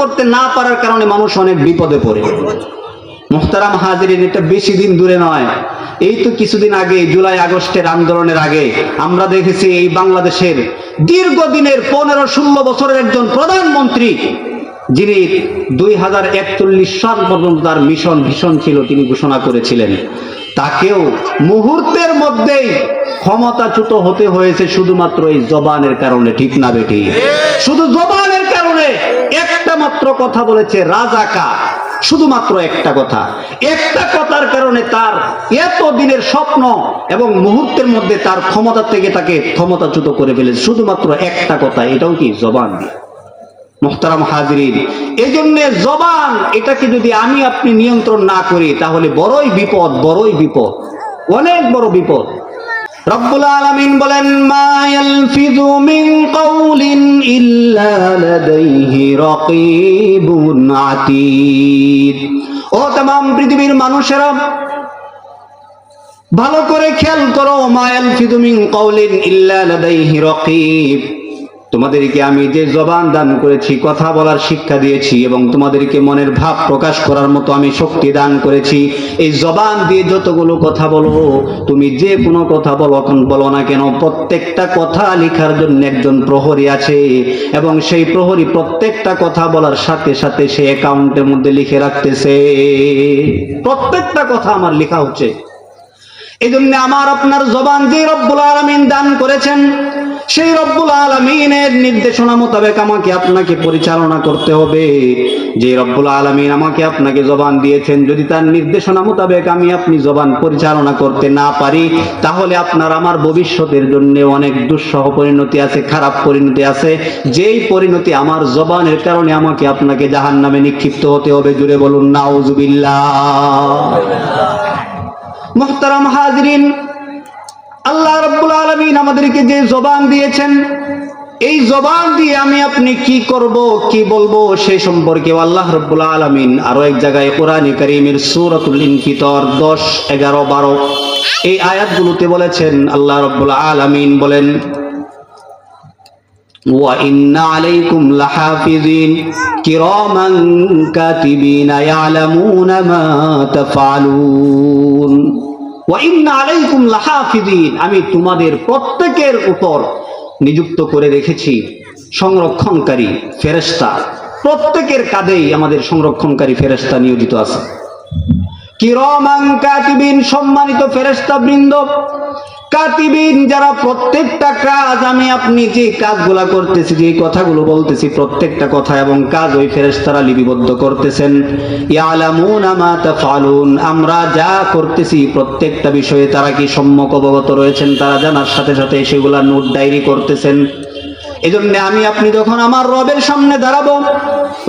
করতে না পারার কারণে মানুষ অনেক বিপদে পড়ে। মোহতারাম হাজিরিন, এটা বেশি দিন দূরে নয়। এই তো কিছুদিন আগে, জুলাই আগস্টের আন্দোলনের আগে, আমরা দেখেছি এই বাংলাদেশের দীর্ঘদিনের পনেরো ষোলো বছরের একজন প্রধানমন্ত্রী, যিনি দুই হাজার একচল্লিশ সাল পর্যন্ত তার মিশন ভীষণ ছিল, তিনি ঘোষণা করেছিলেন। তাকেও মুহূর্তের মধ্যেই ক্ষমতাচ্যুত হতে হয়েছে শুধুমাত্র এই জবানের কারণে, ঠিক না বেটি? শুধু মাত্র কথা বলেছে রাজাকা। শুধুমাত্র একটা কথা। একটা কথার কারণে তার এত দিনের স্বপ্ন এবং মুহূর্তের মধ্যে তার ক্ষমতা থেকে তাকে ক্ষমতাচ্যুত করে ফেলেছে। শুধুমাত্র একটা কথা, এটাও কি জবান দিয়ে? মোহতারাম হাজরিন এই জন্য জবান, এটাকে যদি আমি আপনি নিয়ন্ত্রণ না করি, তাহলে বড়ই বিপদ বড়ই বিপদ, অনেক বড় বিপদ। রব্বুল আলামিন বলেন মা ইয়ালফিযু মিন কাউলিন ইল্লা লাদাইহি রাকীবুন আতীদ ও तमाम পৃথিবীর মানুষেরা ভালো করে খেয়াল করো মা ইয়ালফিযু মিন কাউলিন ইল্লা লাদাইহি রাকীব তোমাদেরকে আমি যে জবান দান করেছি, কথা বলার শিক্ষা দিয়েছি এবং তোমাদেরকে মনের ভাব প্রকাশ করার মতো আমি শক্তি দান করেছি, এই জবান দিয়ে যতগুলো কথা বলো, তুমি যে কোনো কথা বলো বলো না কেন, প্রত্যেকটা কথা লেখার জন্য একজন প্রহরী আছে এবং সেই প্রহরী প্রত্যেকটা কথা বলার সাথে সাথে সে অ্যাকাউন্টের মধ্যে লিখে রাখতেছে। প্রত্যেকটা কথা আমার লেখা হচ্ছে। এই জন্য আমার আপনার জবান যে রব্বুল আলমিন দান করেছেন। সেই রব্বুল আলমিনের নির্দেশনা মোতাবেক আমাকে আপনাকে পরিচালনা করতে হবে। যে রব্বুল আলমিন আমাকে আপনাকে জবান দিয়েছেন যদি তার নির্দেশনা মোতাবেক আমি আপনি জবান পরিচালনা করতে না পারি তাহলে আপনার আমার ভবিষ্যতের জন্য অনেক দুঃসহ পরিণতি আছে খারাপ পরিণতি আছে। যেই পরিণতি আমার জবানের কারণে আমাকে আপনাকে জাহান নামে নিক্ষিপ্ত হতে হবে জুড়ে বলুন নাউজুবিল্লাহ। মোহতারাম হাজরিন আল্লাহ রব্বুল আলমিন আমাদেরকে যে জবান দিয়েছেন এই জবান দিয়ে আমি আপনি কি করব কি বলবো সেই সম্পর্কে আল্লাহ রব্বুল আলমিন আরো এক জায়গায় কোরআনী করিমের সুরতুল ইনফিতর দশ এগারো বারো এই আয়াতগুলোতে বলেছেন আল্লাহ রব্বুল আলমিন বলেন وإن عليكم لحافظين كراما كاتبين يعلمون ما تفعلون وإن عليكم لحافظين আমি তোমাদের প্রত্যেকের উপর নিযুক্ত করে রেখেছি সংরক্ষণকারী ফেরেস্তা প্রত্যেকের কাদেই আমাদের সংরক্ষণকারী ফেরেস্তা নিয়োজিত আছে। কিরমান সম্মানিত ফেরেস্তা বৃন্দ কাতিবিন যারা প্রত্যেকটা কাজ আমি আপনি যে কাজগুলা করতেছি, যে কথাগুলো বলতেছি, প্রত্যেকটা কথা এবং কাজ ওই ফেরেশতারা লিপিবদ্ধ করতেছেন। ইয়ালামুনা মা তাফআলুন, আমরা যা করতেছি প্রত্যেকটা বিষয়ে তারা কি সম্যক অবগত রয়েছেন, তারা জানার সাথে সাথে সেগুলা নোট ডায়েরি করতেছেন। এজন্য আমি আপনি যখন আমার রবের সামনে দাঁড়াবো,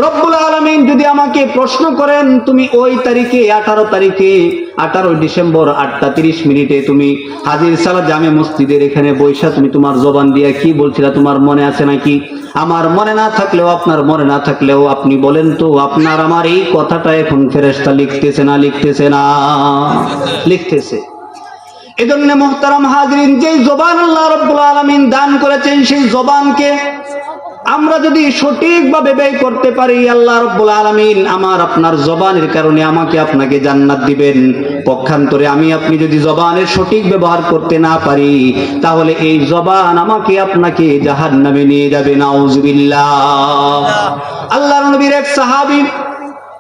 রব্বুল আলমিন যদি আমাকে প্রশ্ন করেন, তুমি ওই তারিখে, আঠারো তারিখে আঠারো ডিসেম্বর আটটা তিরিশ মিনিটে তুমি হাজির সালা জামে মসজিদের এখানে বৈশা তুমি তোমার জবান দিয়ে কি বলছিলা, তোমার মনে আছে নাকি? আমার মনে না থাকলেও, আপনার মনে না থাকলেও আপনি বলেন তো, আপনার আমার এই কথাটা এখন ফেরেস্তা লিখতেছে না লিখতেছে না। লিখতেছে। এজন্য মোহতারাম হাজরিন, যেই জবান আল্লাহ রব্বুল আলমিন দান করেছেন, সেই জবানকে আমরা যদি সঠিকভাবে ব্যয় করতে পারি, আল্লাহ রব্বুল আলমিন আমার আপনার জবানের কারণে আমাকে আপনাকে জান্নাত দিবেন। পক্ষান্তরে আমি আপনি যদি জবানের সঠিক ব্যবহার করতে না পারি, তাহলে এই জবান আমাকে আপনাকে জাহান নামে নিয়ে যাবে। নাউজুবিল্লাহ। আল্লাহ নবীর এক সাহাবি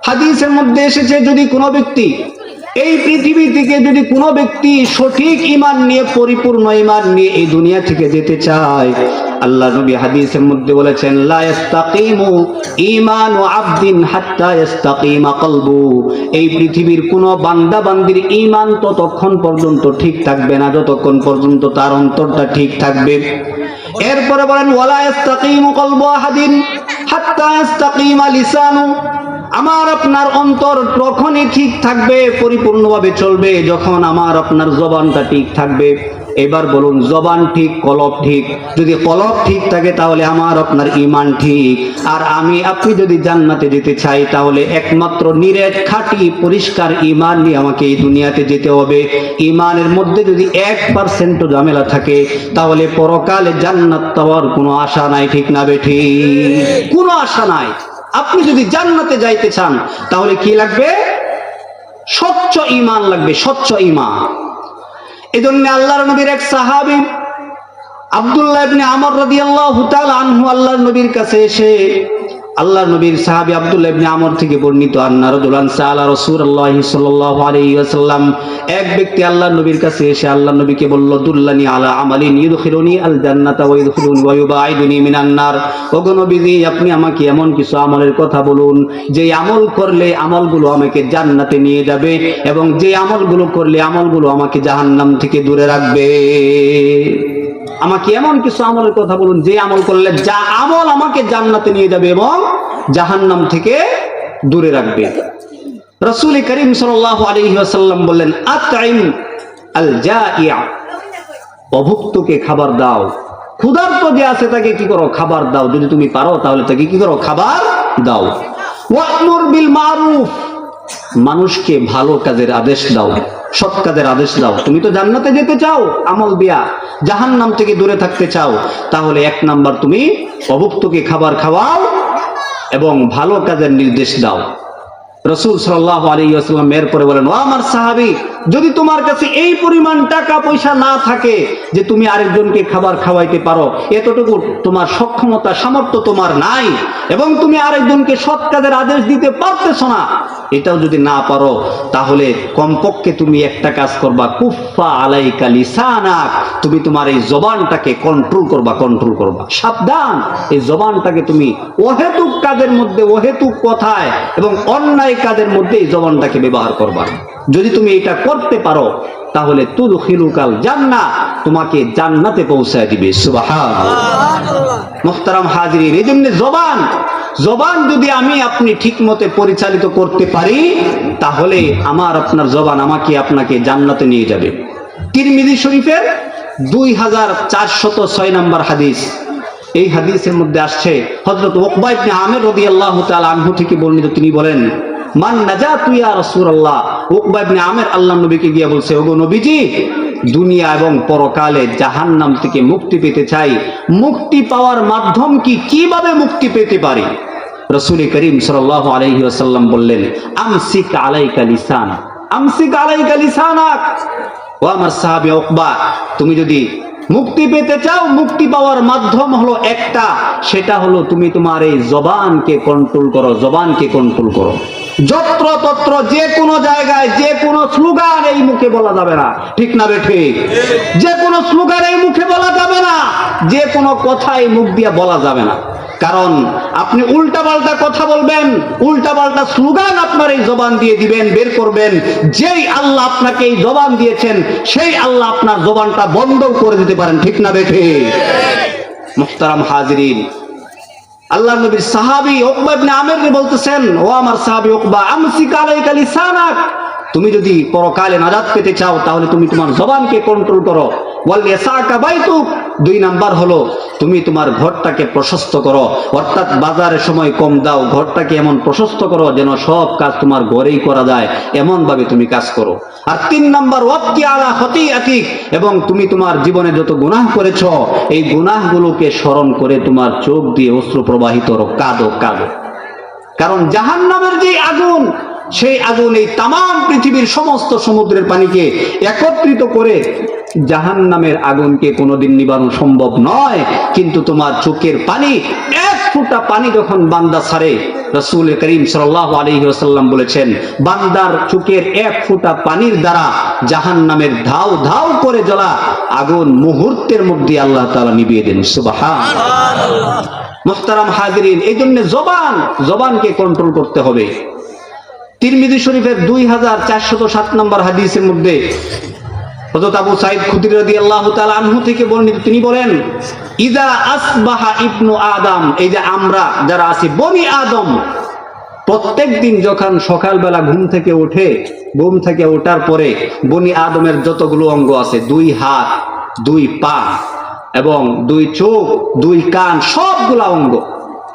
হাদিসের মধ্যে এসেছে, যদি কোনো ব্যক্তি এই পৃথিবী থেকে যদি কোনো ব্যক্তি সঠিক ইমান নিয়ে, পরিপূর্ণ ইমান নিয়ে এই দুনিয়া থেকে যেতে চায় আল্লাহ নবী হাদিসের মধ্যে বলেছেন, লা ইস্তাকিমু ঈমানু আবদিন হাত্তা ইস্তাকিমা কলবু। এই পৃথিবীর কোনো বান্দা বান্দির ঈমান ততক্ষণ পর্যন্ত ঠিক থাকবে না, যতক্ষণ পর্যন্ত তার অন্তরটা ঠিক থাকবে। এরপরে বলেন, ওয়ালা ইস্তাকিমু কলবু আহাদিন হাত্তা ইস্তাকিমা লিসানু। আমার আপনার অন্তর তখনই ঠিক থাকবে, পরিপূর্ণভাবে চলবে, যখন আমার আপনার জবানটা ঠিক থাকবে। এবার বলুন, জবান ঠিক, কলব ঠিক? যদি কলব ঠিক থাকে, তাহলে আমার আপনার ইমান ঠিক। আর আমি, আপনি যদি জান্নাতে যেতে চাই, তাহলে একমাত্র নিরেট, খাঁটি, পরিষ্কার ইমান নিয়ে আমাকে এই দুনিয়াতে যেতে হবে। ইমানের মধ্যে যদি এক পার্সেন্টও ঝামেলা থাকে, তাহলে পরকালে জান্নাত পাওয়ার কোনো আশা নাই, ঠিক না বেঠি কোনো আশা নাই। আপনি যদি জান্নাতে যাইতে চান, তাহলে কি লাগবে? স্বচ্ছ ইমান লাগবে, স্বচ্ছ ইমান এজন্য আল্লাহর নবীর এক সাহাবি আবদুল্লাহ ইবনে আমর রাদিয়াল্লাহু তাআলা আনহু আল্লাহর নবীর কাছে এসে আল্লাহর নবীর সাহাবী আব্দুল্লাহ ইবনে আমর থেকে বর্ণিত আন্না রাজুলান সাআলা রাসূলুল্লাহ সাল্লাল্লাহু আলাইহি ওয়াসাল্লাম, এক ব্যক্তি আল্লাহর নবীর কাছে এসে আল্লাহর নবীকে বলল, দুল্লানি আলা আমালিন ইউদখিলুনি আল জান্নাতা ওয়া ইউদখিলুনি ওয়া ইউবাইদুনি মিনান নার। ওগো নবীজি, আপনি আমাকে এমন কিছু আমলের কথা বলুন, যে আমল করলে আমলগুলো আমাকে জান্নাতে নিয়ে যাবে এবং যে আমলগুলো করলে আমলগুলো আমাকে জাহান্নাম থেকে দূরে রাখবে। আমাকে এমন কিছু আমলের কথা বলুন, যে আমল করলে যা আমল আমাকে জান্নাতে নিয়ে যাবে এবং জাহান্নাম থেকে দূরে রাখবে। রসুল করিম সাল্লাল্লাহু আলাইহি ওয়াসাল্লাম বললেন আতইম আল জাইয়া অভুক্তকে খাবার দাও। ক্ষুধার্ত যে আছে তাকে কি করো? খাবার দাও। যদি তুমি পারো, তাহলে তাকে কি করো? খাবার দাও। বিল মারুফ, মানুষকে ভালো কাজের আদেশ দাও। সৎ কাজের আদেশ দাও। তুমি তো জান্নাতে যেতে চাও, আমল দিয়া। জাহান নাম থেকে দূরে থাকতে চাও। তাহলে এক নাম্বার তুমি অভুক্তকে খাবার খাওয়াও এবং ভালো কাজের নির্দেশ দাও। রসুল আসলাম এরপরে বলেন, ও আমার সাহাবি, যদি তোমার কাছে এই পরিমাণ টাকা পয়সা না থাকে যে তুমি আরেকজনকে খাবার খাওয়াইতে পারো, এতটুকু তোমার সক্ষমতা, সামর্থ্য তোমার নাই এবং তুমি আরেকজনকে সৎ কাজের আদেশ দিতে পারতেছ না এটাও যদি না পারো তাহলে কমপক্ষে তুমি একটা কাজ করবা কুফা আলাইকা লিসানাক। তুমি তোমার এই জবানটাকে কন্ট্রোল করবা কন্ট্রোল করবা। সাবধান এই জবানটাকে তুমি অহেতুক কাজের মধ্যে অহেতুক কথায় এবং অন্যায় কাজের মধ্যে এই জবানটাকে ব্যবহার করবা। যদি তুমি এটা করতে পারো তাহলে তুল খিলুকাল জান্না তোমাকে জান্নাতে পৌঁছায় দিবে। সুবাহান মোহতারাম হাজির এই জন্য জবান জবান যদি আমি আপনি ঠিক মতে পরিচালিত করতে পারি, তাহলে আমার আপনার জবান আমাকে আপনাকে জান্নাতে নিয়ে যাবে। তিরমিজি শরীফের দুই হাজার চারশত ছয় নম্বর হাদিস। এই হাদিসের মধ্যে আসছে হজরত ওকবা ইবনে আমের রাদিয়াল্লাহু তাআলা আনহু থেকে বর্ণিত, তিনি বলেন, মান নাজাতু ইয়া রাসূলুল্লাহ? উকবা ইবনে আমের আল্লাহ নবীকে গিয়ে বলছে, ওগো নবীজি দুনিয়া এবং পরকালে জাহান্নাম থেকে মুক্তি পেতে চাই। মুক্তি পাওয়ার মাধ্যম কি? কীভাবে মুক্তি পেতে পারি? রসুল করিম সাল আলাইহি আসাল্লাম বললেন, আমসিক আলাইকা লিসান। আমসিক আলাইকা লিসানাক? ও আমার সাহাবি উকবা, তুমি যদি মুক্তি পেতে চাও, মুক্তি পাওয়ার মাধ্যম হলো একটা। সেটা হলো তুমি তোমার এই জবানকে কন্ট্রোল করো, জবানকে কন্ট্রোল করো। যত্র তত্র যে কোনো জায়গায় যে কোনো স্লোগান এই মুখে বলা যাবে না। ঠিক না বেঠে যে কোনো স্লোগান এই মুখে বলা যাবে না। যে কোনো কথা এই মুখ দিয়ে বলা যাবে না। কারণ আপনি উল্টা পাল্টা কথা বলবেন উল্টা পাল্টা স্লোগান আপনার এই জবান দিয়ে দিবেন, বের করবেন। যেই আল্লাহ আপনাকে এই জবান দিয়েছেন, সেই আল্লাহ আপনার জবানটা বন্ধ করে দিতে পারেন, ঠিক না বেঠে? মুখতারাম হাজরিন। আল্লাহ নবীর সাহাবি উকবা ইবনে আমির বলতেছেন, ও আমার সাহাবী উকবা, আমসিক আলাইকা লিসানাক। তুমি যদি পরকালে নাজাত পেতে চাও, তাহলে তুমি তোমার জবানকে কন্ট্রোল করো। দুই নাম্বার হলো, তুমি তোমার ঘরটাকে প্রশস্ত করো। অর্থাৎ বাজারের সময় কম দাও, ঘরটাকে এমন প্রশস্ত করো যেন সব কাজ তোমার ঘরেই করা যায় এমন ভাবে তুমি কাজ করো। আর তিন নাম্বার ওয়াক্কি আলা হতি আতিক এবং তুমি তোমার জীবনে যত গুনাহ করেছ, এই গুনাহগুলোকে স্মরণ করে তোমার চোখ দিয়ে অশ্রু প্রবাহিত কাঁদো কাঁদো। কারণ জাহান নামের যে আগুন সেই আগুন এই তাম পৃথিবীর সমস্ত সমুদ্রের পানিকে একত্রিত করে জাহান নামের আগুনকে কোনোদিন নিবারণ সম্ভব নয়। কিন্তু তোমার চোখের পানি, এক ফুটা পানি যখন বান্দা ছাড়ে, রসুল করিম সাল্লাহ বলেছেন, বান্দার চোখের এক ফুটা পানির দ্বারা জাহান নামের ধাও ধাও করে জ্বলা, আগুন মুহূর্তের মধ্যে আল্লাহ তালা নিবিয়ে দেন। সুবাহা মোহতারাম হাজরিন এই জন্য জবান, জবানকে কন্ট্রোল করতে হবে। তিরমিজি শরীফের দুই হাজার চারশত সাত নম্বর হাদিসের মধ্যে থেকে তিনি বলেন ইদা আদম, এই যে আমরা যারা আছি, বনি আদম, প্রত্যেক দিন যখন সকালবেলা ঘুম থেকে ওঠে ঘুম থেকে ওঠার পরে বনি আদমের যতগুলো অঙ্গ আছে, দুই হাত, দুই পা এবং দুই চোখ, দুই কান, সবগুলা অঙ্গ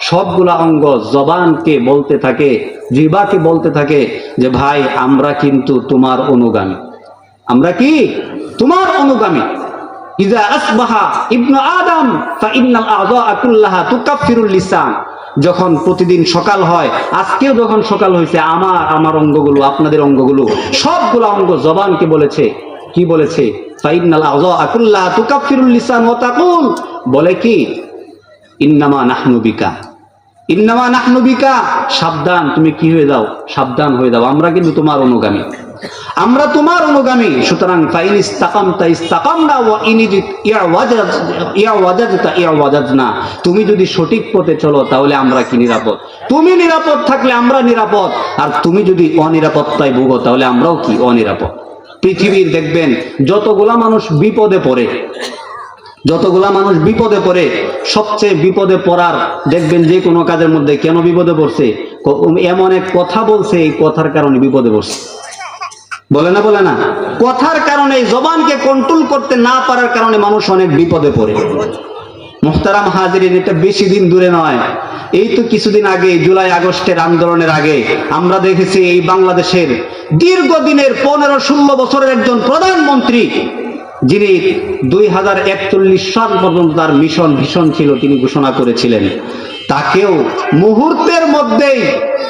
সবগুলা অঙ্গ জবানকে বলতে থাকে জিবাকে বলতে থাকে যে, ভাই, আমরা কিন্তু তোমার অনুগামী। আমরা কি? তোমার অনুগামী। যখন প্রতিদিন সকাল হয়, আজকেও যখন সকাল হয়েছে, আমার আমার অঙ্গগুলো, আপনাদের অঙ্গগুলো, সবগুলো অঙ্গ জবানকে বলেছে। কি বলেছে? বলে কি? ইন্নামা নাহনু বিকা। ইন্নামা নাহনু বিকা, সাবধান, তুমি কি হয়ে যাও? সাবধান হয়ে যাও। আমরা কিন্তু তোমার অনুগামী। আমরা তোমার অনুগামী। সুতরাং ফাইন ইস্তাকামতা ইস্তাকামনা ওয়া ইনিজিত ইয়া ওয়াজাজ ইয়া ওয়াজাজতা, ইয়া ওয়াজাজনা। তুমি যদি সঠিক পথে চলো, তাহলে আমরা কি নিরাপদ? তুমি নিরাপদ থাকলে আমরা নিরাপদ। আর তুমি যদি অনিরাপত্তায় ভুগো, তাহলে আমরাও কি? অনিরাপদ। পৃথিবীর দেখবেন, যতগুলা মানুষ বিপদে পড়ে যতগুলা মানুষ বিপদে পড়ে, সবচেয়ে বিপদে পড়ার, দেখবেন যে কোনো কাজের মধ্যে কেন বিপদে পড়ছে? এমন এক কথা বলছে, এই কথার কারণে বিপদে পড়ছে। বলে না বলে না? কথার কারণে, জবানকে কন্ট্রোল করতে না পারার কারণে মানুষ অনেক বিপদে পড়ে। মুহতারাম হাজিরিন, এটা বেশি দিন দূরে নয়। এই তো কিছুদিন আগে, জুলাই আগস্টের আন্দোলনের আগে, আমরা দেখেছি এই বাংলাদেশের দীর্ঘদিনের পনেরো ষোলো বছরের একজন প্রধানমন্ত্রী যিনি দুই হাজার একচল্লিশ সাল পর্যন্ত তার মিশন ভীষণ ছিল, তিনি ঘোষণা করেছিলেন। তাকেও মুহূর্তের মধ্যেই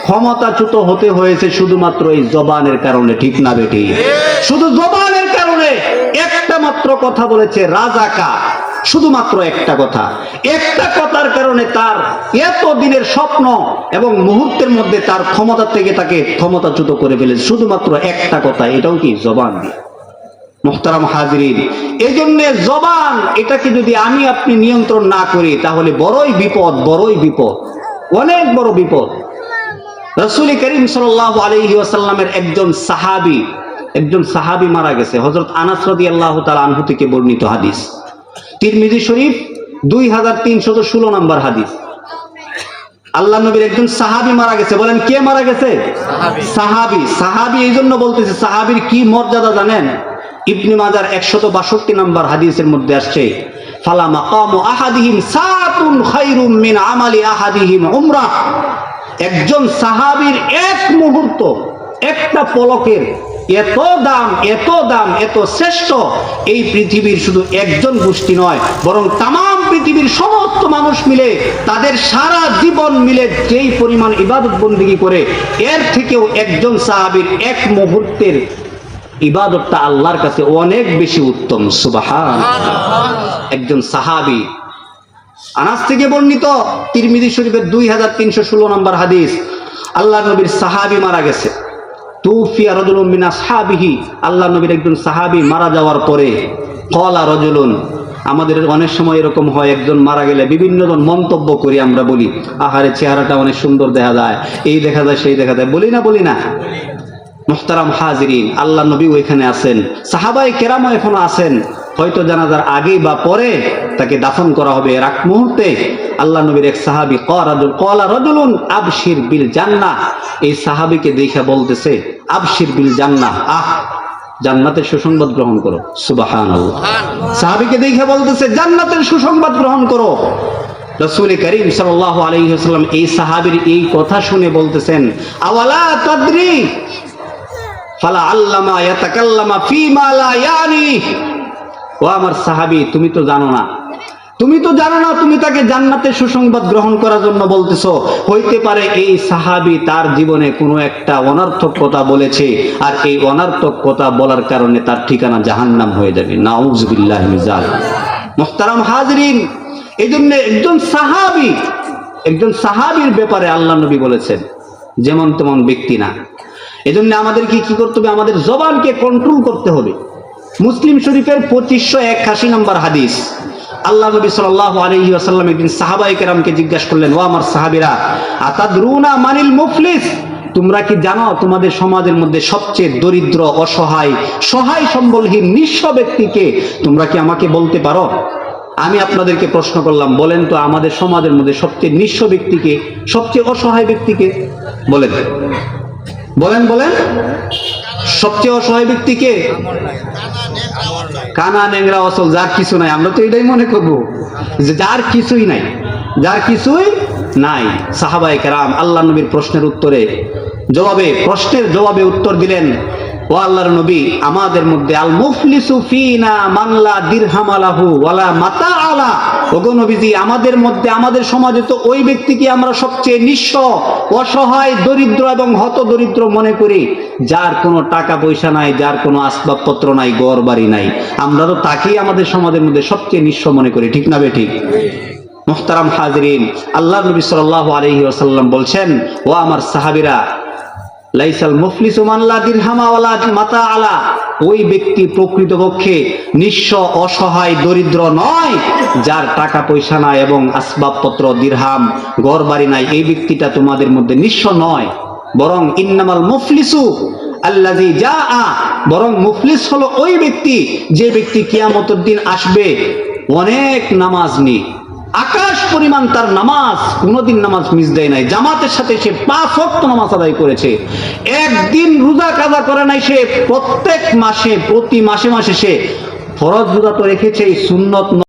ক্ষমতাচ্যুত হতে হয়েছে শুধুমাত্র এই জবানের কারণে, ঠিক না বেটি? শুধু জবানের কারণে একটা মাত্র কথা বলেছে রাজাকা, শুধুমাত্র একটা কথা। একটা কথার কারণে তার এত দিনের স্বপ্ন এবং মুহূর্তের মধ্যে তার ক্ষমতা থেকে তাকে ক্ষমতাচ্যুত করে ফেলেছে, শুধুমাত্র একটা কথা, এটাও কি জবান দিয়ে? মোহতারাম হাজরিন। এই জন্য জবান এটাকে যদি আমি আপনি নিয়ন্ত্রণ না করি, তাহলে বড়ই বিপদ বড়ই বিপদ, অনেক বড় বিপদ। রসুল করিম সাল আলহি আসাল্লামের একজন সাহাবি একজন সাহাবি মারা গেছে হজরত আনাস রদি আল্লাহ তালা আনহু থেকে বর্ণিত হাদিস। তিরমিজি শরীফ দুই হাজার তিনশত ষোলো নম্বর হাদিস। আল্লাহ নবীর একজন সাহাবি মারা গেছে, বলেন কে মারা গেছে? সাহাবি সাহাবি এই জন্য বলতেছে, সাহাবির কি মর্যাদা জানেন? ইবনে মাজার একশত বাষট্টি নম্বর হাদিসের মধ্যে আসছে সাতুন মিন আমালি একজন সাহাবীর এক মুহূর্ত, একটা পলকের এত দাম এত দাম, এত শ্রেষ্ঠ, এই পৃথিবীর শুধু একজন গোষ্ঠী নয়, বরং তাম পৃথিবীর সমস্ত মানুষ মিলে, তাদের সারা জীবন মিলে যেই পরিমাণ ইবাদত বন্দিগি করে, এর থেকেও একজন সাহাবীর এক মুহূর্তের ইবাদতটা আল্লাহর কাছে অনেক বেশি উত্তম সুবাহান। একজন সাহাবী আনাস থেকে বর্ণিত তিরমিজি শরীফের দুই হাজার তিনশো ষোলো নম্বর হাদিস আল্লাহ নবীর সাহাবি মারা গেছে। তুফিয়া রজুলুন মিনা সাহাবিহি আল্লাহ নবীর একজন সাহাবি মারা যাওয়ার পরে কলা রজুলুন আমাদের অনেক সময় এরকম হয় একজন মারা গেলে বিভিন্ন জন মন্তব্য করি আমরা বলি আহারে চেহারাটা অনেক সুন্দর দেখা যায় এই দেখা যায় সেই দেখা যায় বলি না বলি না। মোহতারাম হাজিরিন আল্লাহ নবী ওইখানে আছেন। সাহাবাই কেরামও এখনও আছেন। হয়তো জানাজার আগে বা পরে তাকে দাফন করা হবে। এর আগ মুহূর্তে আল্লাহ নবীর এক সাহাবি করাজুল কলা রজুলুন আবশির বিল জান্না এই সাহাবিকে দেখে বলতেছে আবশির বিল জান্না আহ জান্নাতের সুসংবাদ গ্রহণ করো। সুবাহান সাহাবিকে দেখে বলতেছে জান্নাতের সুসংবাদ গ্রহণ করো। রসুল করিম সাল্লাহ আলহিহাস্লাম এই সাহাবির এই কথা শুনে বলতেছেন আওয়ালা তাদ্রি ফালা আল্লামা লা ইয়ানি। ও আমার সাহাবী, তুমি তো জানো না। তুমি তো জানো না, তুমি তাকে জান্নাতের সুসংবাদ গ্রহণ করার জন্য বলতেছো। হইতে পারে এই সাহাবী তার জীবনে কোনো একটা অনর্থক কথা বলেছে, আর এই অনর্থক কথা বলার কারণে তার ঠিকানা জাহান্নাম হয়ে যাবে। নাউজুবিল্লাহ মিজাল মোহতারাম হাজরিন এই জন্য একজন সাহাবী, একজন সাহাবীর ব্যাপারে আল্লাহ নবী বলেছেন, যেমন তেমন ব্যক্তি না। এজন্য আমাদেরকে কি করতে হবে? আমাদের জবানকে কন্ট্রোল করতে হবে। মুসলিম শরীফের পঁচিশশো একাশি নম্বর হাদিস। আল্লাহ নবী সাল আলহি আসাল্লাম একদিন সাহাবাই কেরামকে জিজ্ঞাসা করলেন, ও আমার সাহাবিরা, আতাদরুনা মানিল মুফলিস? তোমরা কি জানো, তোমাদের সমাজের মধ্যে সবচেয়ে দরিদ্র, অসহায়, সহায় সম্বলহীন, নিঃস্ব ব্যক্তিকে তোমরা কি আমাকে বলতে পারো? আমি আপনাদেরকে প্রশ্ন করলাম, বলেন তো, আমাদের সমাজের মধ্যে সবচেয়ে নিঃস্ব ব্যক্তিকে, সবচেয়ে অসহায় ব্যক্তিকে বলেন। বলেন বলেন। সবচেয়ে অসহায় ব্যক্তি কে? কানা, নেংরা, অসল, যার কিছু নাই। আমরা তো এটাই মনে করব যে যার কিছুই নাই। যার কিছুই নাই। সাহাবাই কেরাম, আল্লাহ নবীর প্রশ্নের উত্তরে জবাবে, প্রশ্নের জবাবে উত্তর দিলেন আমাদের মধ্যে আলাহু আমাদের সমাজে তো ওই ব্যক্তিকে আমরা সবচেয়ে অসহায়, দরিদ্র এবং হত দরিদ্র মনে করি। যার কোনো টাকা পয়সা নাই, যার কোনো আসবাবপত্র নাই গড় বাড়ি নাই। আমরা তো তাকেই আমাদের সমাজের মধ্যে সবচেয়ে নিঃস্ব মনে করি, ঠিক না বেঠিক? মোহতারাম হাজরিন আল্লাহ নবী সাল্লাল্লাহু আলাইহি ওয়াসাল্লাম বলছেন, ও আমার সাহাবীরা লাইসাল মুফলিসু দিরহামা ওই ব্যক্তি নিঃস্ব, অসহায়, দরিদ্র নয়, যার টাকা পয়সা নাই এবং আসবাবপত্র, দিরহাম নাই। এই ব্যক্তিটা তোমাদের মধ্যে নিঃস্ব নয়, বরং মুফলিসু আল্লাজি যা আ বরং মুফলিস হলো ওই ব্যক্তি, যে ব্যক্তি কিয়ামতের দিন আসবে, অনেক নামাজ নিয়ে। আকাশ পরিমাণ তার নামাজ, কোনোদিন নামাজ মিস দেয় নাই। জামাতের সাথে সে পাঁচ অক্ত নামাজ আদায় করেছে। একদিন রোজা কাজা করে নাই সে, প্রত্যেক মাসে, প্রতি মাসে মাসে সে ফরজ রোজা তো রেখেছে সুন্নত